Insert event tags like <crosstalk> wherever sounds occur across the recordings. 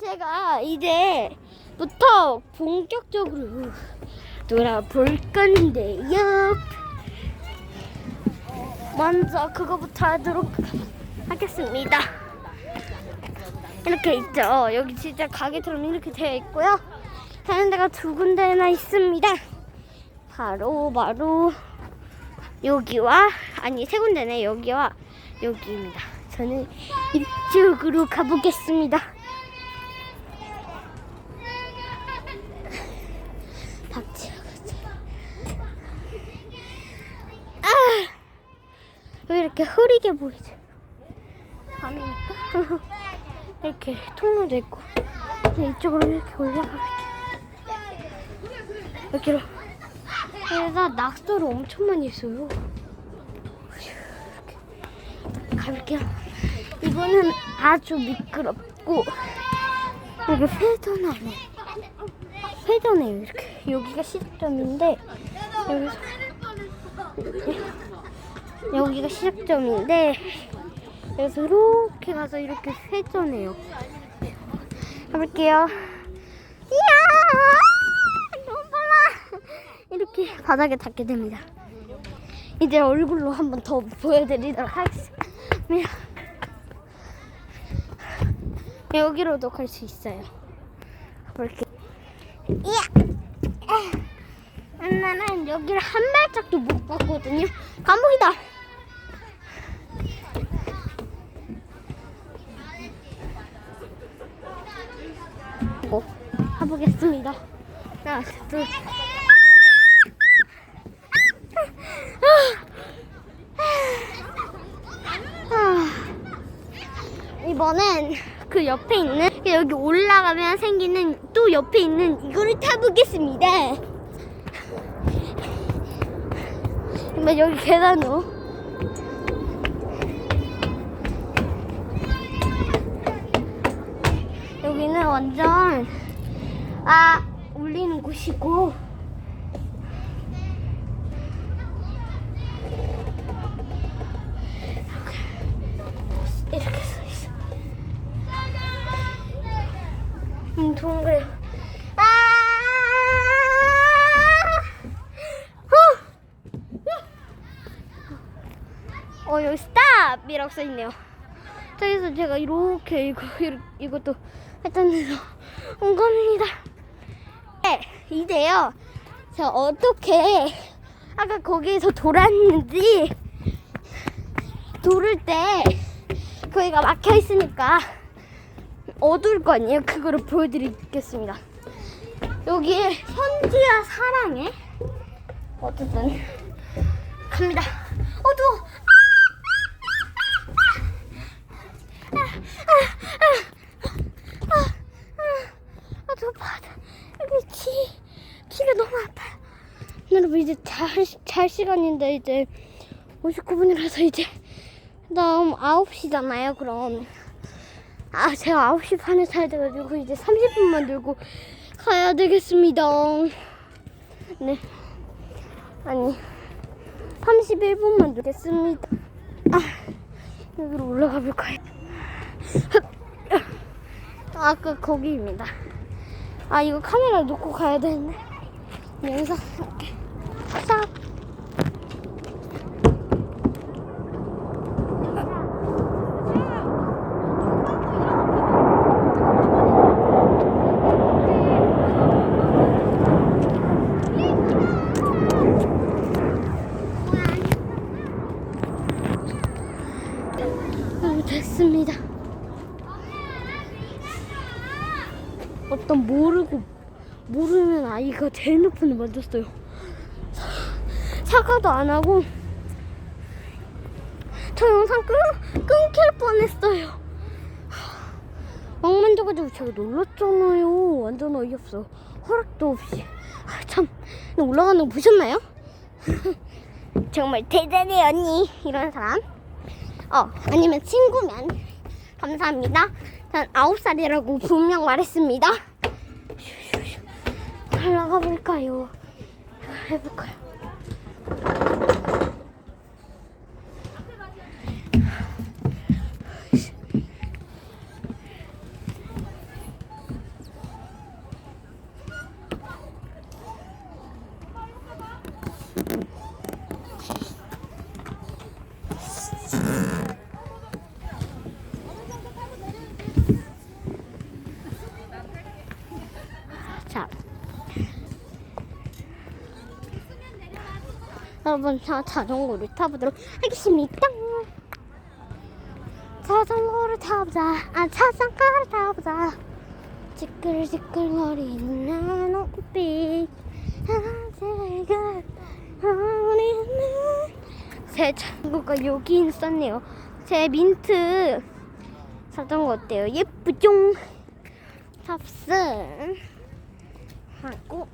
제가 이제부터 본격적으로 놀아볼 건데요. 먼저 그거부터 하도록 하겠습니다. 이렇게 있죠. 여기 진짜 가게처럼 이렇게 되어 있고요. 하는 데가 두 군데나 있습니다. 바로 바로 여기와 아니 세 군데네 여기와 여기입니다. 저는 이쪽으로 가보겠습니다. 박지아가지. 아! 왜 이렇게 흐리게 보이지? 밤이니까 <laughs> 이렇게 통로도 있고 이쪽으로 이렇게 올라가볼게. 여기로. 여기가 낙서를 엄청 많이 있어요. 이렇게 가볼게요. 이거는 아주 미끄럽고 여기 회전하네. 회전해요. 이렇게 여기가 시작점인데 여기서 이렇게 여기가 시작점인데 여기서 이렇게 가서 이렇게 회전해요. 가볼게요. 이야 너무 빨라. 이렇게 바닥에 닿게 됩니다. 이제 얼굴로 한번 더 보여드리도록 하겠습니다. 여기로도 갈 수 있어요. 가볼게요. 이야! 나는 여기를 한 발짝도 못 봤거든요. 감옥이다! 어, 가보겠습니다. 하나, 둘. 아, 이번엔 그 옆에 있는 여기 올라가면 생기는 또 옆에 있는 이거를 타보겠습니다. 근데 여기 계단으로 여기는 완전 아 올리는 곳이고 이렇게 서 있어. 음, 동그래. 아! 후! 어, 여기 스탑이라고 써 있네요. 저기서 제가 이렇게 이거 이렇게, 이것도 했던 데서 온 겁니다. 네, 이제요. 저 어떻게 아까 거기에서 돌았는지 돌을 때 거기가 막혀 있으니까 어두울 거 아니에요? 그거를 보여드리겠습니다. 여기 현지야 사랑해. 어쨌든 갑니다. 키가 너무 아파요. 여러분 이제 잘, 잘 시간인데 이제 59분이라서 이제 다음 9시잖아요. 그럼 아 제가 9시 반에 자야 돼가지고 이제 30분만 들고 가야 되겠습니다. 네 아니 31분만 들겠습니다. 아 여기로 올라가 볼까요? 아까 거기입니다. 아 이거 카메라 놓고 가야 되는데 여기서 이렇게 싹 어, 됐습니다. 어떤 모르고 모르는 아이가 제일 높은 데 만졌어요. 사- 사과도 안 하고 저 영상 끊, 끊길 뻔했어요. 막 만져가지고 제가 놀랐잖아요. 완전 어이없어. 허락도 없이. 아, 참 올라가는 거 보셨나요? <laughs> 정말 대단해 언니 이런 사람. 어 아니면 친구면 감사합니다. 전 아홉 살이라고 분명 말했습니다. 올라가 볼까요? 해볼까요? 자. 여러분, 자, 자전거를 타보도록 하겠습니다. 자전거를 타보자. 아, 자전거를 타보자. 지끌지끌거리는. 하늘색을 흐리는 제 자전거가 여기 있었네요. 제 민트 자전거 어때요? 예쁘죠? 탑승 하고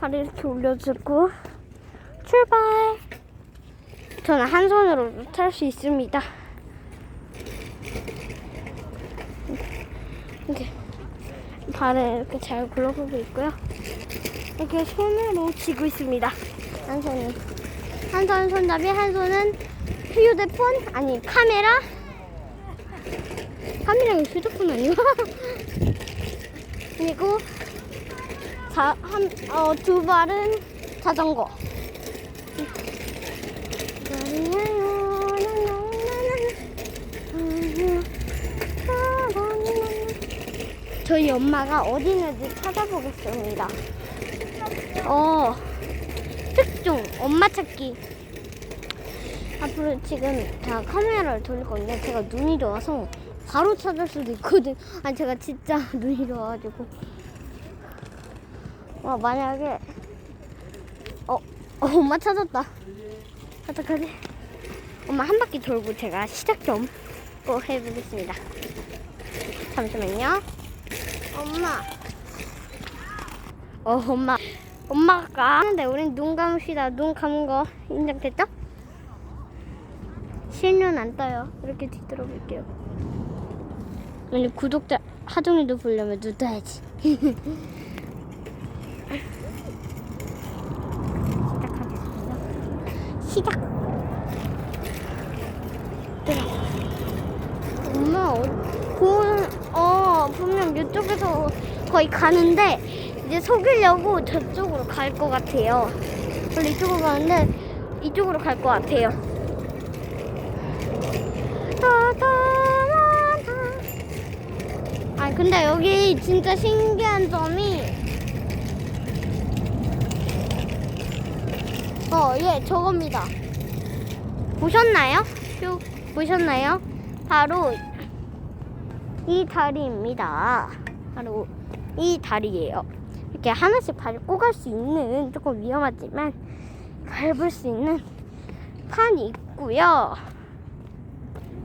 발을 이렇게 올려주고 출발. 저는 한 손으로 탈 수 있습니다. 이렇게 발을 이렇게 잘 굴러가고 있고요. 이렇게 손으로 쥐고 있습니다. 한 손이. 한 손은 손잡이, 한 손은 휴대폰, 아니 카메라. 카메라가 휴대폰 아니야? <laughs> 그리고 자, 한, 어, 두 발은 자전거. 저희 엄마가 어디 있는지 찾아보겠습니다. 어, 특종 엄마 찾기. 앞으로 지금 다 카메라를 돌릴 건데 제가 눈이 좋아서 바로 찾을 수도 있거든. 아니 제가 진짜 <laughs> 눈이 좋아가지고. 와 만약에 어, 어 엄마 찾았다. 어떡하지? 엄마 한 바퀴 돌고 제가 시작 좀 꼭 해보겠습니다. 잠시만요. 엄마. 어, 엄마. 엄마가 하는데 우린 눈 감읍시다. 눈 감은 거 인정됐죠? 실눈 안 떠요. 이렇게 뒤돌아볼게요. 아니 구독자 하동이도 보려면 눈 떠야지. <laughs> 시작하겠습니다. 시작. 들어. 엄마, 어, 본, 어, 분명 이쪽에서 거의 가는데, 이제 속이려고 저쪽으로 갈 것 같아요. 원래 이쪽으로 가는데, 이쪽으로 갈 것 같아요. 아, 근데 여기 진짜 신기한 점이, 어, 예, 저겁니다. 보셨나요? 쭉 보셨나요? 바로 이 다리입니다. 바로 이 다리예요. 이렇게 하나씩 밟고 갈 수 있는 조금 위험하지만 밟을 수 있는 판이 있고요.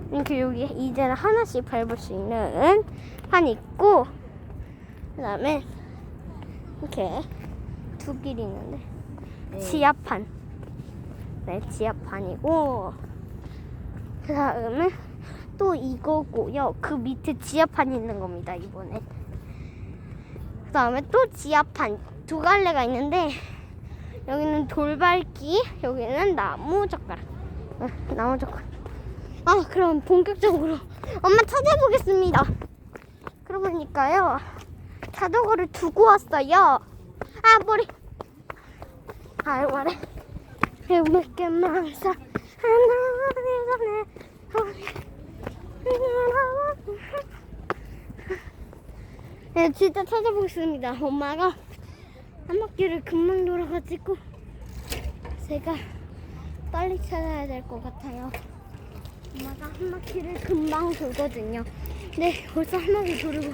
이렇게 여기 이제는 하나씩 밟을 수 있는 판이 있고 그다음에 이렇게 두 길이 있는데 지하판. 네, 지하판이고 그 다음에 또 이거고요. 그 밑에 지하판이 있는 겁니다. 이번엔. 그 다음에 또 지하판 두 갈래가 있는데 여기는 돌밟기, 여기는 나무 젓가락. 어, 나무 젓가락. 아, 그럼 본격적으로 엄마 찾아보겠습니다. 그러니까요. 자전거를 두고 왔어요. 아, 머리. 아, 말해. 해볼게 망사 하나 네, 진짜 찾아보겠습니다. 엄마가 한 바퀴를 금방 돌아가지고 제가 빨리 찾아야 될 것 같아요. 엄마가 한 바퀴를 금방 돌거든요. 네, 벌써 한 바퀴 돌고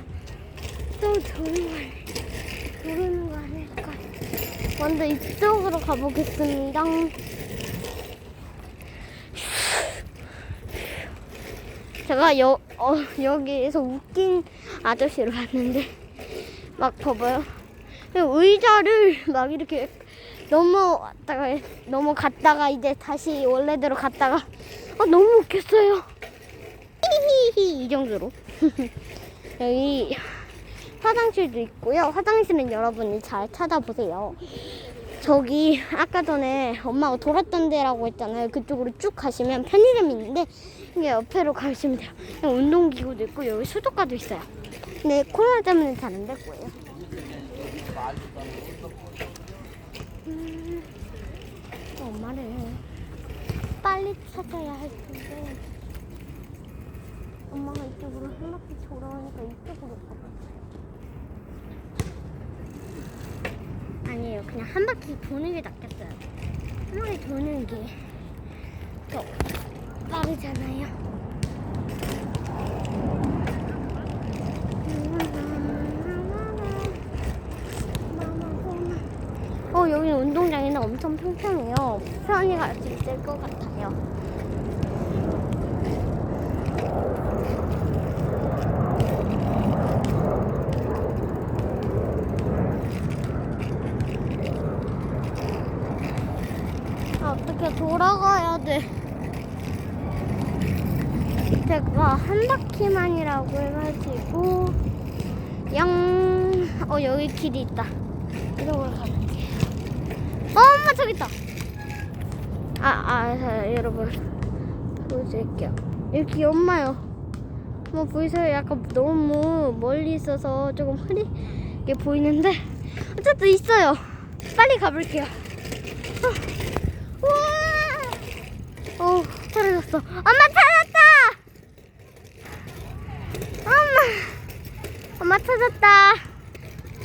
또 도는 거 아니- 도는 거 아닐까? 먼저 이쪽으로 가보겠습니다. 제가 여, 어, 여기에서 웃긴 아저씨를 봤는데 막 봐봐요. 의자를 막 이렇게 넘어왔다가 넘어갔다가 이제 다시 원래대로 갔다가 아, 너무 웃겼어요. 히히히 이 정도로 <laughs> 여기 화장실도 있고요. 화장실은 여러분이 잘 찾아보세요. 저기 아까 전에 엄마가 돌았던 데라고 했잖아요. 그쪽으로 쭉 가시면 편의점이 있는데 이게 옆으로 가시면 돼요. 운동기구도 있고 여기 수도가도 있어요. 근데 코로나 때문에 잘 안 될 거예요. 음, 엄마를 빨리 찾아야 할 텐데 엄마가 이쪽으로 한 바퀴 돌아오니까 이쪽으로 가봐. 그냥 한 바퀴 도는 게 낫겠어요. 한 바퀴 도는 게더 빠르잖아요. 어 여기 운동장인데 엄청 평평해요. 편히 갈 수 있을 것 같아요. 아, 어떻게 돌아가야 돼? 제가 한 바퀴만이라고 해가지고 양. 어 여기 길이 있다. 이쪽으로 가볼게. 어, 엄마 저기 있다. 아, 아, 자, 여러분 보여드릴게요. 여기 엄마요. 뭐 보이세요? 약간 너무 멀리 있어서 조금 흐리게 보이는데 어쨌든 있어요. 빨리 가볼게요. 어. 우와! 어, 찾았다! 엄마! 엄마 찾았다.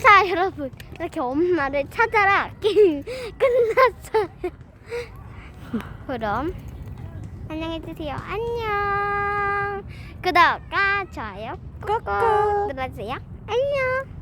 자, 여러분. 이렇게 엄마를 찾아라. <laughs> 게임 끝났어요. 그럼, 안녕해주세요. 안녕. 구독과 좋아요 꾹꾹 눌러주세요. 안녕.